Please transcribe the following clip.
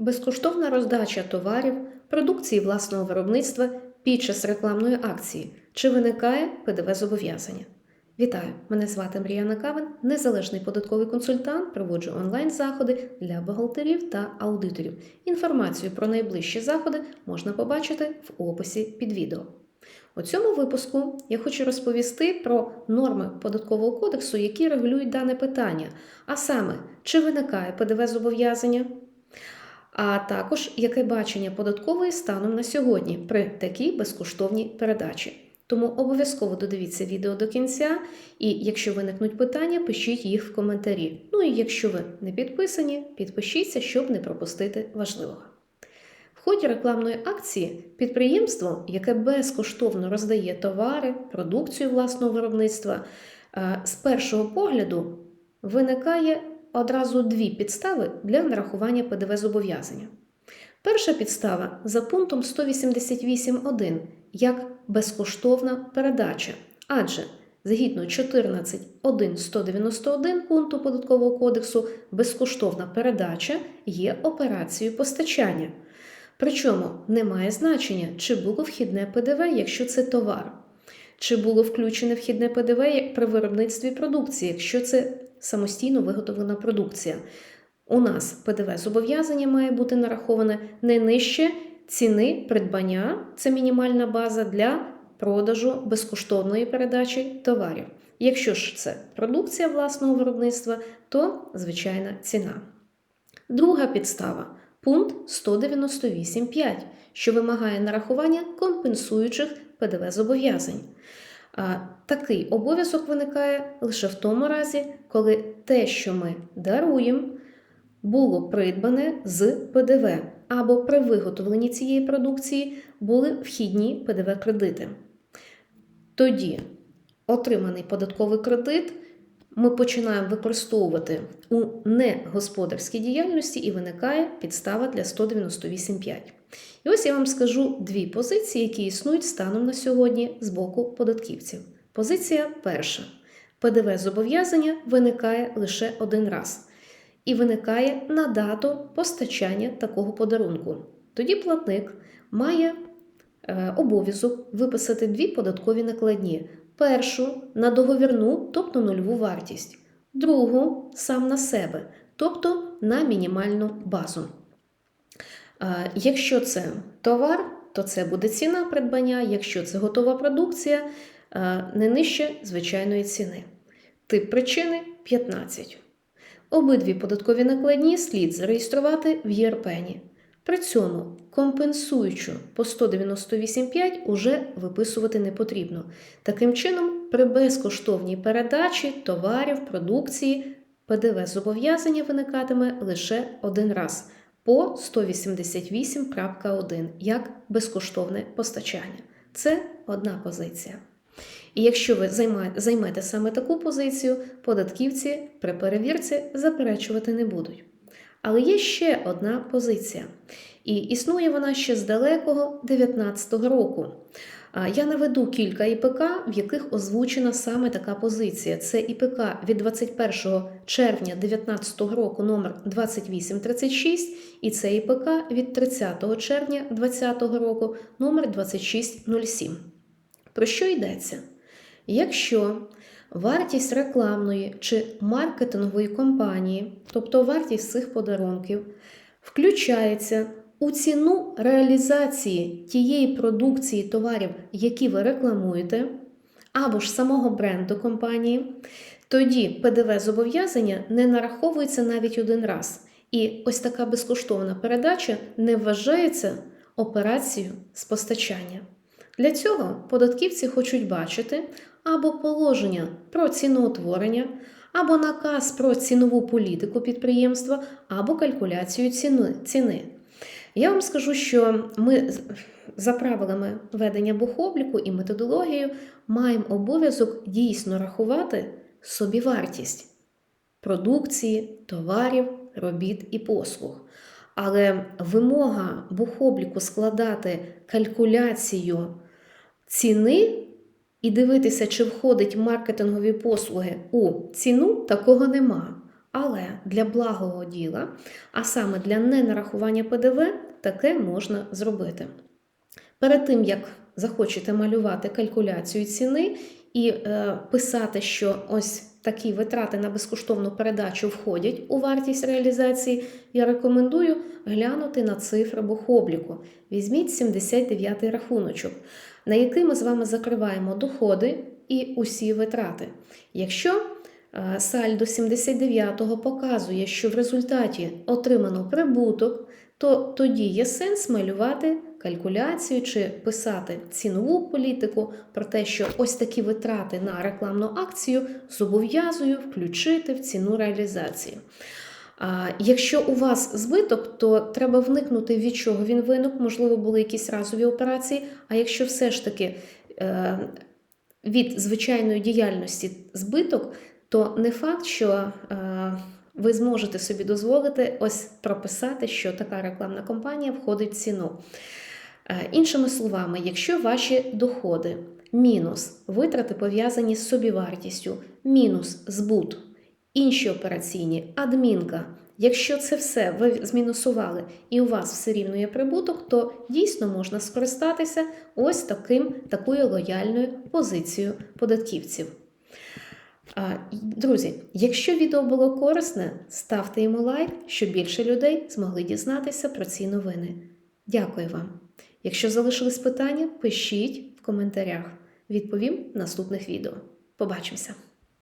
Безкоштовна роздача товарів, продукції власного виробництва під час рекламної акції. Чи виникає ПДВ зобов'язання? Вітаю! Мене звати Мріяна Кавин, незалежний податковий консультант. Проводжу онлайн-заходи для бухгалтерів та аудиторів. Інформацію про найближчі заходи можна побачити в описі під відео. У цьому випуску я хочу розповісти про норми податкового кодексу, які регулюють дане питання, а саме, чи виникає ПДВ зобов'язання, а також яке бачення податкової станом на сьогодні при такій безкоштовній передачі. Тому обов'язково додивіться відео до кінця, і якщо виникнуть питання, пишіть їх в коментарі. Ну і якщо ви не підписані, підпишіться, щоб не пропустити важливого. В ході рекламної акції підприємство, яке безкоштовно роздає товари, продукцію власного виробництва, е, з першого погляду виникає одразу дві підстави для нарахування ПДВ зобов'язання. Перша підстава за пунктом 188.1 як безкоштовна передача, адже згідно 14.1.191 пункту Податкового кодексу безкоштовна передача є операцією постачання. Причому немає значення, чи було вхідне ПДВ, якщо це товар, чи було включене вхідне ПДВ при виробництві продукції, якщо це самостійно виготовлена продукція. У нас ПДВ зобов'язання має бути нараховане не нижче ціни придбання, це мінімальна база для продажу безкоштовної передачі товарів. Якщо ж це продукція власного виробництва, то звичайна ціна. Друга підстава пункт 198.5, що вимагає нарахування компенсуючих ПДВ зобов'язань. Такий обов'язок виникає лише в тому разі, коли те, що ми даруємо, було придбане з ПДВ, або при виготовленні цієї продукції були вхідні ПДВ-кредити. Тоді отриманий податковий кредит ми починаємо використовувати у негосподарській діяльності і виникає підстава для 198.5. І ось я вам скажу дві позиції, які існують станом на сьогодні з боку податківців. Позиція перша. ПДВ зобов'язання виникає лише один раз. І виникає на дату постачання такого подарунку. Тоді платник має е, обов'язок виписати дві податкові накладні: першу на договірну, тобто нульову вартість, другу сам на себе, тобто на мінімальну базу. Е, якщо це товар, то це буде ціна придбання, якщо це готова продукція, е, не нижче звичайної ціни. Тип причини 15. Обидві податкові накладні слід зареєструвати в ЄРПЕНі. При цьому компенсуючу по 198.5 уже виписувати не потрібно. Таким чином, при безкоштовній передачі товарів, продукції ПДВ зобов'язання виникатиме лише один раз по 188.1 як безкоштовне постачання. Це одна позиція. І якщо ви займете саме таку позицію, податківці при перевірці заперечувати не будуть. Але є ще одна позиція, і існує вона ще з далекого 19-го року. Я наведу кілька ІПК, в яких озвучена саме така позиція. Це ІПК від 21 червня 2019 року номер 2836 і це ІПК від 30 червня 2020 року номер 2607. Про що йдеться? Якщо вартість рекламної чи маркетингової кампанії, тобто вартість цих подарунків, включається у ціну реалізації тієї продукції товарів, які ви рекламуєте, або ж самого бренду компанії, тоді ПДВ зобов'язання не нараховується навіть один раз. І ось така безкоштовна передача не вважається операцією з постачання. Для цього податківці хочуть бачити або положення про ціноутворення, або наказ про цінову політику підприємства, або калькуляцію ціни. Я вам скажу, що ми за правилами ведення бухобліку і методологією маємо обов'язок дійсно рахувати собівартість продукції, товарів, робіт і послуг. Але вимога бухобліку складати калькуляцію ціни і дивитися, чи входить маркетингові послуги у ціну, такого нема. Але для благого діла, а саме для ненарахування ПДВ, таке можна зробити. Перед тим, як захочете малювати калькуляцію ціни і е, писати, що ось такі витрати на безкоштовну передачу входять у вартість реалізації, я рекомендую глянути на цифри бухобліку. Візьміть 79-й рахуночок, на який ми з вами закриваємо доходи і усі витрати. Якщо сальдо 79-го показує, що в результаті отримано прибуток, то тоді є сенс малювати калькуляцію чи писати цінову політику про те, що ось такі витрати на рекламну акцію зобов'язую включити в ціну реалізації. Якщо у вас збиток, то треба вникнути, від чого він виник, можливо, були якісь разові операції. А якщо все ж таки е, від звичайної діяльності збиток, то не факт, що е, ви зможете собі дозволити ось прописати, що така рекламна кампанія входить в ціну. Е, Іншими словами, якщо ваші доходи мінус витрати пов'язані з собівартістю, мінус збут, інші операційні, адмінка, якщо це все ви змінусували і у вас все рівно є прибуток, то дійсно можна скористатися ось таким, такою лояльною позицією податківців. Друзі, якщо відео було корисне, ставте йому лайк, щоб більше людей змогли дізнатися про ці новини. Дякую вам! Якщо залишились питання, пишіть в коментарях. Відповім в наступних відео. Побачимося!